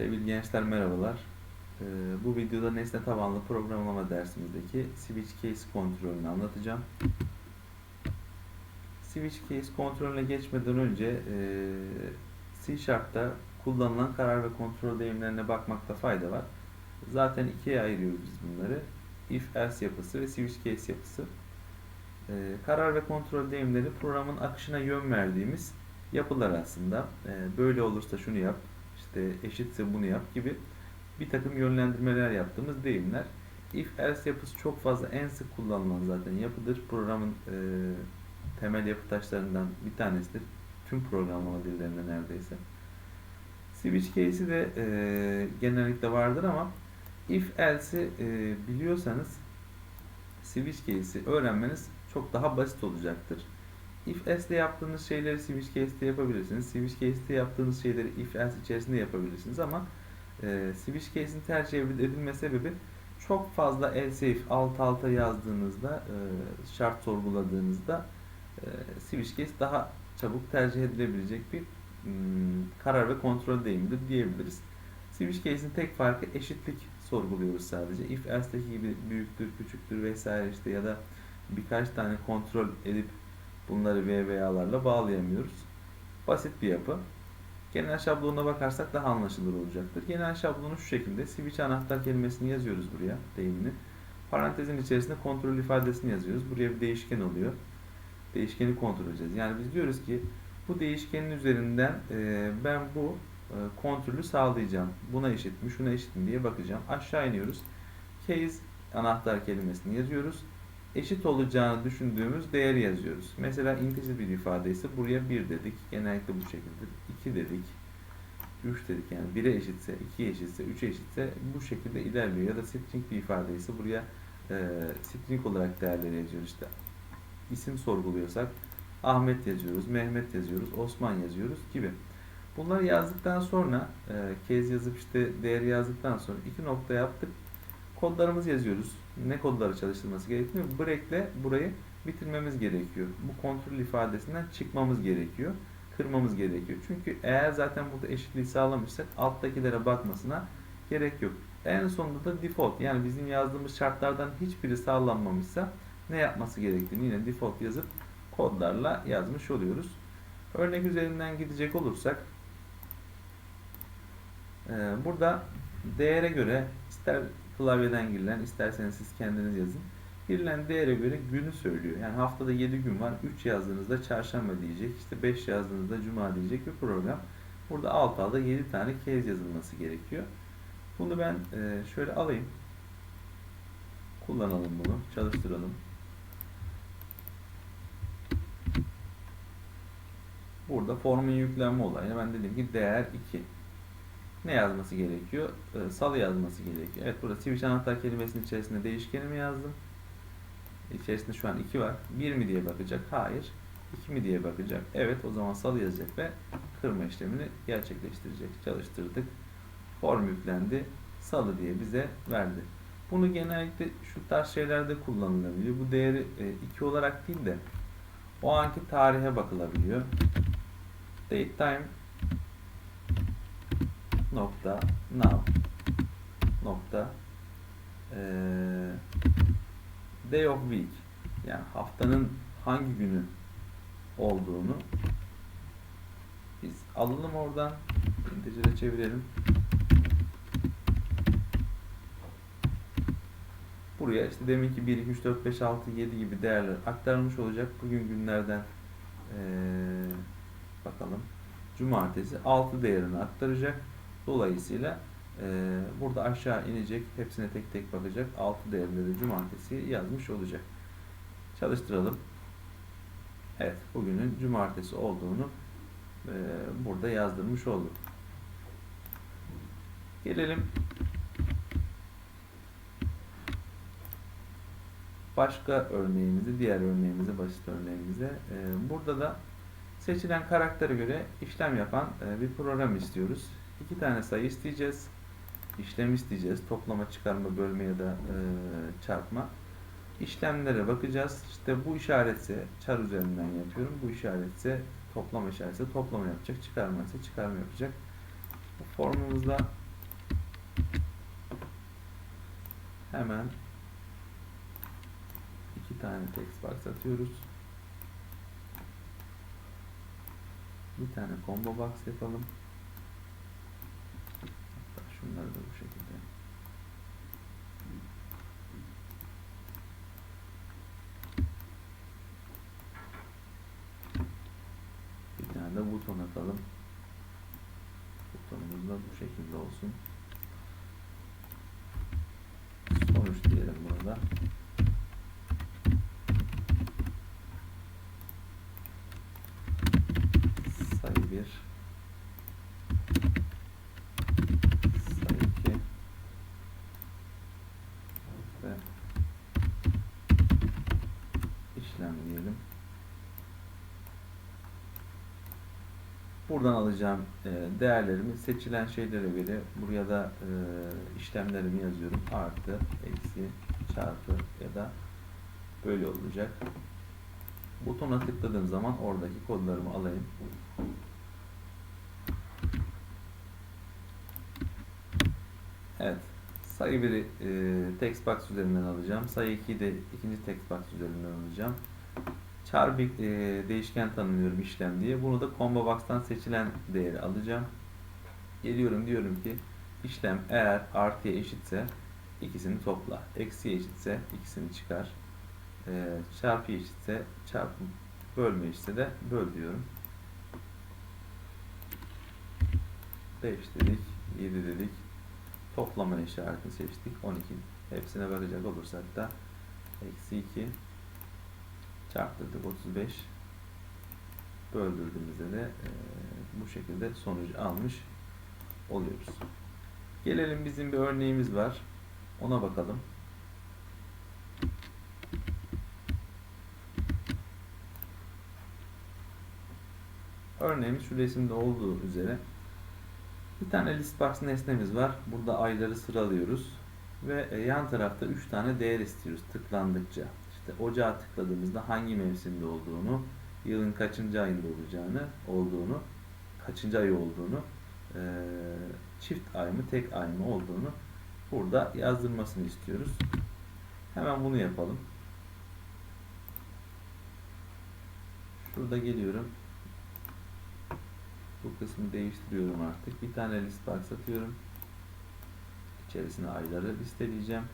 Sevgili gençler merhabalar. Ee, bu videoda nesne tabanlı programlama dersimizdeki switch case kontrolünü anlatacağım. Switch case kontrolüne geçmeden önce e, C Sharp'ta kullanılan karar ve kontrol deyimlerine bakmakta fayda var. Zaten ikiye ayırıyoruz biz bunları. If else yapısı ve switch case yapısı. Ee, karar ve kontrol deyimleri programın akışına yön verdiğimiz yapılar aslında. Ee, böyle olursa şunu yap, işte eşitse bunu yap gibi bir takım yönlendirmeler yaptığımız deyimler. If else yapısı çok fazla en sık kullanılan zaten yapıdır. Programın e, temel yapı taşlarından bir tanesidir. Tüm programlama dillerinde neredeyse. Switch case'i de e, genellikle vardır ama if else'i e, biliyorsanız switch case'i öğrenmeniz çok daha basit olacaktır. If else'de yaptığınız şeyleri switch case'de yapabilirsiniz. Switch case'de yaptığınız şeyleri if else içerisinde yapabilirsiniz ama e, switch case'in tercih edilme sebebi çok fazla else if alt alta yazdığınızda e, şart sorguladığınızda e, switch case daha çabuk tercih edilebilecek bir hmm, karar ve kontrol deyimidir diyebiliriz. Switch case'in tek farkı eşitlik sorguluyoruz sadece. If else'deki gibi büyüktür, küçüktür vesaire işte ya da birkaç tane kontrol edip bunları V veyalarla bağlayamıyoruz. Basit bir yapı. Genel şablonuna bakarsak daha anlaşılır olacaktır. Genel şablonu şu şekilde. Switch anahtar kelimesini yazıyoruz buraya, deyimini. Parantezin içerisinde kontrol ifadesini yazıyoruz. Buraya bir değişken oluyor. Değişkeni kontrol edeceğiz. Yani biz diyoruz ki bu değişkenin üzerinden e, ben bu e, kontrolü sağlayacağım. Buna eşit mi, şuna eşit mi diye bakacağım. Aşağı iniyoruz. Case anahtar kelimesini yazıyoruz. Eşit olacağını düşündüğümüz değeri yazıyoruz. Mesela integer bir ifade ise buraya 1 dedik. Genellikle bu şekilde. 2 dedik. 3 dedik yani 1'e eşitse, 2'ye eşitse, 3'e eşitse bu şekilde ilerliyor. Ya da string bir ifade ise buraya e, string olarak değerleri yazıyoruz işte. İsim sorguluyorsak Ahmet yazıyoruz, Mehmet yazıyoruz, Osman yazıyoruz gibi. Bunları yazdıktan sonra e, kez yazıp işte değeri yazdıktan sonra iki nokta yaptık. Kodlarımızı yazıyoruz. Ne kodları çalıştırması gerekiyor? Break'le burayı bitirmemiz gerekiyor. Bu kontrol ifadesinden çıkmamız gerekiyor. Kırmamız gerekiyor. Çünkü eğer zaten burada eşitliği sağlamışsak alttakilere bakmasına gerek yok. En sonunda da default yani bizim yazdığımız şartlardan hiçbiri sağlanmamışsa ne yapması gerektiğini yine default yazıp kodlarla yazmış oluyoruz. Örnek üzerinden gidecek olursak burada değere göre ister klavyeden girilen isterseniz siz kendiniz yazın. Girilen değere göre günü söylüyor. Yani haftada 7 gün var. 3 yazdığınızda çarşamba diyecek. işte 5 yazdığınızda cuma diyecek bir program. Burada alt alta 7 tane kez yazılması gerekiyor. Bunu ben e, şöyle alayım. Kullanalım bunu. Çalıştıralım. Burada formun yüklenme olayına ben dedim ki değer 2 ne yazması gerekiyor? Ee, salı yazması gerekiyor. Evet burada switch anahtar kelimesinin içerisinde değişkenimi yazdım. İçerisinde şu an 2 var. 1 mi diye bakacak? Hayır. 2 mi diye bakacak? Evet o zaman salı yazacak ve kırma işlemini gerçekleştirecek. Çalıştırdık. Form yüklendi. Salı diye bize verdi. Bunu genellikle şu tarz şeylerde kullanılabiliyor. Bu değeri 2 olarak değil de o anki tarihe bakılabiliyor. Date time nokta now nokta ee, day of week. Yani haftanın hangi günü olduğunu biz alalım oradan. İnteger'e çevirelim. Buraya işte deminki 1, 2, 3, 4, 5, 6, 7 gibi değerler aktarılmış olacak. Bugün günlerden ee, bakalım. Cumartesi 6 değerini aktaracak Dolayısıyla e, burada aşağı inecek, hepsine tek tek bakacak. 6 değerleri cumartesi yazmış olacak. Çalıştıralım. Evet, bugünün cumartesi olduğunu e, burada yazdırmış olduk. Gelelim başka örneğimize, diğer örneğimize, basit örneğimize. Burada da seçilen karaktere göre işlem yapan e, bir program istiyoruz iki tane sayı isteyeceğiz. İşlem isteyeceğiz. Toplama, çıkarma, bölme ya da e, çarpma. İşlemlere bakacağız. İşte bu işaretse çar üzerinden yapıyorum. Bu işaretse toplama işaretse toplama yapacak. Çıkarma ise çıkarma yapacak. Bu formumuzda hemen iki tane text box atıyoruz. Bir tane combo box yapalım. Şunları da bu şekilde. Bir tane de buton atalım. Butonumuz da bu şekilde olsun. Sonuç diyelim burada. Sayı 1 Sayı 2 ve işlem. Buradan alacağım e, değerlerimi seçilen şeylere göre buraya da e, işlemlerimi yazıyorum. Artı, eksi, çarpı ya da böyle olacak. Butona tıkladığım zaman oradaki kodlarımı alayım. Evet. Sayı 1'i e, text box üzerinden alacağım. Sayı 2'yi de ikinci text box üzerinden alacağım. Bir e, değişken tanımlıyorum işlem diye. Bunu da combo box'tan seçilen değeri alacağım. Geliyorum diyorum ki işlem eğer artıya eşitse ikisini topla. Eksiye eşitse ikisini çıkar. E, çarpı eşitse çarpı bölme eşitse de böl diyorum. 5 dedik, 7 dedik. Toplama işaretini seçtik. 12. Hepsine bakacak olursak da eksi 2 çarptırdık 35 böldürdüğümüzde de e, bu şekilde sonucu almış oluyoruz. Gelelim bizim bir örneğimiz var. Ona bakalım. Örneğimiz şu resimde olduğu üzere bir tane list box nesnemiz var. Burada ayları sıralıyoruz ve e, yan tarafta 3 tane değer istiyoruz tıklandıkça. İşte ocağa tıkladığımızda hangi mevsimde olduğunu, yılın kaçıncı ayında olacağını, olduğunu, kaçıncı ay olduğunu, e, çift ay mı, tek ay mı olduğunu burada yazdırmasını istiyoruz. Hemen bunu yapalım. Şurada geliyorum. Bu kısmı değiştiriyorum artık. Bir tane list box atıyorum. İçerisine ayları listeleyeceğim.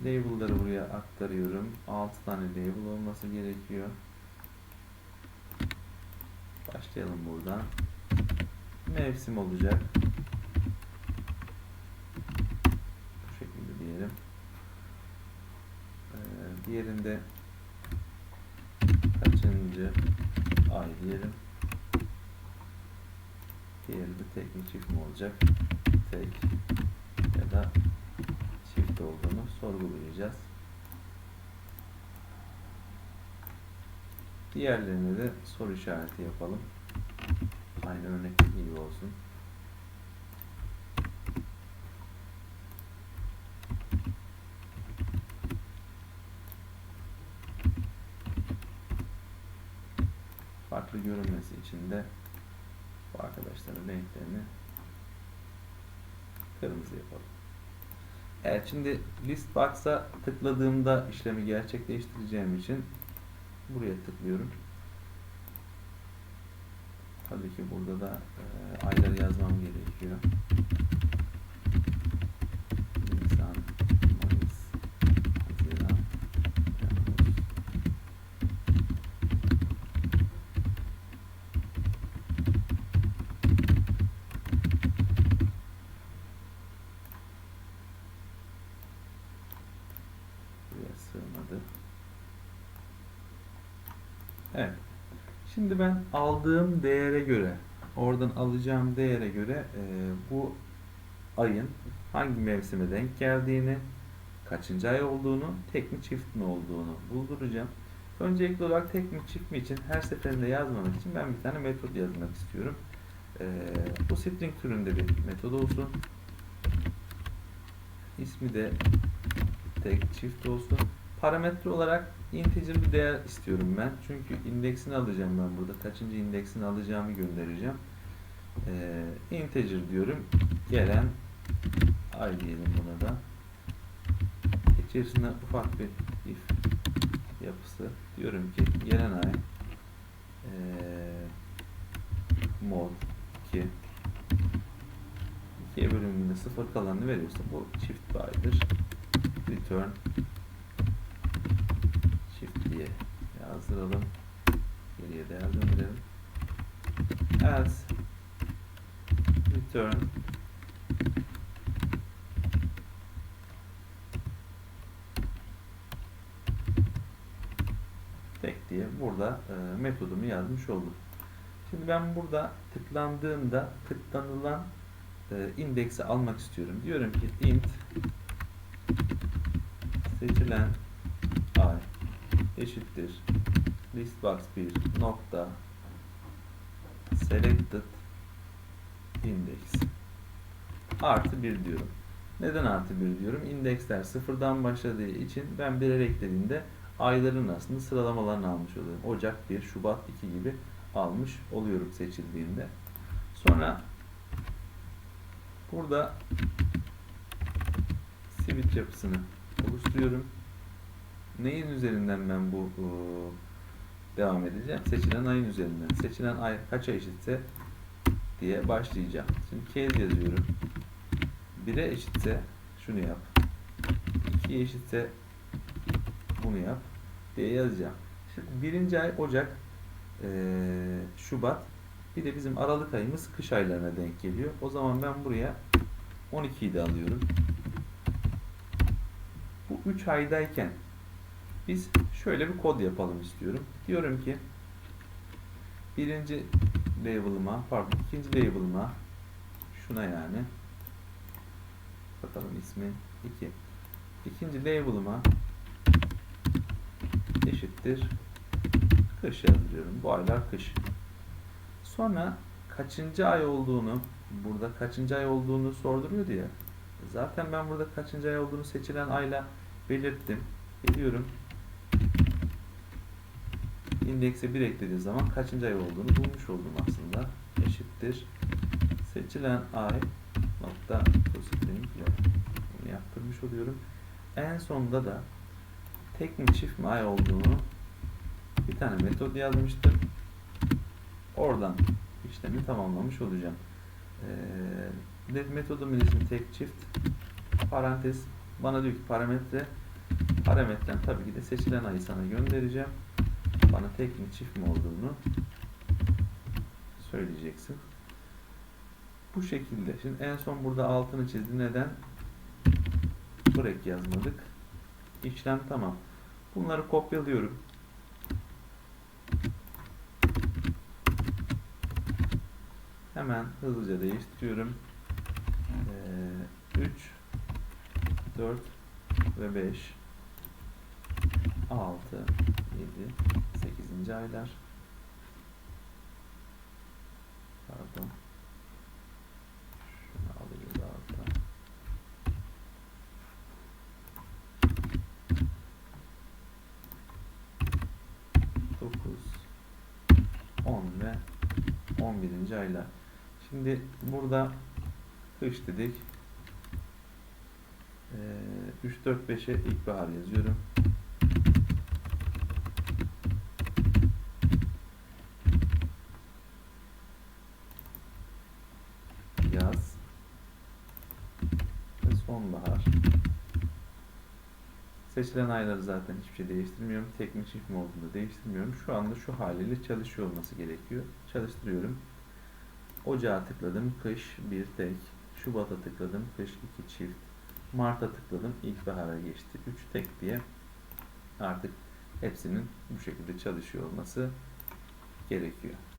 Label'ları buraya aktarıyorum. 6 tane label olması gerekiyor. Başlayalım buradan. Mevsim olacak. Bu şekilde diyelim. Ee, diğerinde kaçıncı ay diyelim. Diğeri de tek mi çift mi olacak? Tek ya da çift olduğunu sorgulayacağız. Diğerlerine de soru işareti yapalım. Aynı örnekteki gibi olsun. Farklı görünmesi için de bu arkadaşların renklerini kırmızı yapalım. Evet şimdi list box'a tıkladığımda işlemi gerçekleştireceğim için buraya tıklıyorum. Tabii ki burada da e, ayları yazmam gerekiyor. Şimdi ben aldığım değere göre, oradan alacağım değere göre e, bu ayın hangi mevsime denk geldiğini, kaçıncı ay olduğunu, tek mi çift mi olduğunu bulduracağım. Öncelikli olarak tek mi çift mi için her seferinde yazmamak için ben bir tane metot yazmak istiyorum. E, bu string türünde bir metod olsun. İsmi de tek çift olsun. Parametre olarak integer bir değer istiyorum ben. Çünkü indeksini alacağım ben burada. Kaçıncı indeksini alacağımı göndereceğim. Ee, integer diyorum. Gelen ay diyelim buna da. İçerisinde ufak bir if yapısı. Diyorum ki gelen ay eee mod 2 2'ye bölümünde sıfır kalanını veriyorsa bu çift bir aydır. Return çift diye yazdıralım. Geriye değer döndürelim. Else return tek diye burada e, metodumu yazmış oldum. Şimdi ben burada tıklandığımda tıklanılan e, indeksi almak istiyorum. Diyorum ki int seçilen eşittir listbox 1 nokta selected index artı 1 diyorum. Neden artı 1 diyorum? İndeksler sıfırdan başladığı için ben birer eklediğimde ayların aslında sıralamalarını almış oluyorum. Ocak 1, Şubat 2 gibi almış oluyorum seçildiğinde. Sonra burada switch yapısını oluşturuyorum. Neyin üzerinden ben bu e, devam edeceğim? Seçilen ayın üzerinden. Seçilen ay kaça eşitse diye başlayacağım. Şimdi case yazıyorum. 1'e eşitse şunu yap. 2'ye eşitse bunu yap diye yazacağım. Şimdi birinci ay Ocak, eee, Şubat, bir de bizim Aralık ayımız kış aylarına denk geliyor. O zaman ben buraya 12'yi de alıyorum. Bu 3 aydayken biz şöyle bir kod yapalım istiyorum. Diyorum ki birinci label'ıma, pardon ikinci label'ıma şuna yani bakalım ismi 2. İkinci label'ıma eşittir kış yazdırıyorum. Bu aylar kış. Sonra kaçıncı ay olduğunu burada kaçıncı ay olduğunu sorduruyordu ya. Zaten ben burada kaçıncı ay olduğunu seçilen ayla belirttim. Geliyorum. İndekse 1 eklediği zaman kaçıncı ay olduğunu bulmuş oldum aslında. Eşittir. Seçilen ay nokta ile bunu yaptırmış oluyorum. En sonunda da tek mi çift mi ay olduğunu bir tane metot yazmıştım. Oradan işlemi tamamlamış olacağım. Ee, metodumun ismi tek çift parantez bana diyor ki parametre parametrem tabii ki de seçilen ayı sana göndereceğim. Bana tek mi çift mi olduğunu söyleyeceksin. Bu şekilde. Şimdi en son burada altını çizdi. Neden? Break yazmadık. İşlem tamam. Bunları kopyalıyorum. Hemen hızlıca değiştiriyorum. Ee, 3 4 ve 5 6 7 8. aylar Pardon. Şunu alıyoruz alta. Dokuz, on ve on birinci aylar. Şimdi burada kış dedik. Ee, 3, 4, 5'e ilkbahar yazıyorum. Yaz ve sonbahar. Seçilen ayları zaten hiçbir şey değiştirmiyorum. Tek mi çift mi olduğunu da değiştirmiyorum. Şu anda şu haliyle çalışıyor olması gerekiyor. Çalıştırıyorum. Ocağa tıkladım. Kış bir tek. Şubat'a tıkladım. Kış iki çift. Mart'a tıkladım. İlkbahara geçti. Üç tek diye artık hepsinin bu şekilde çalışıyor olması gerekiyor.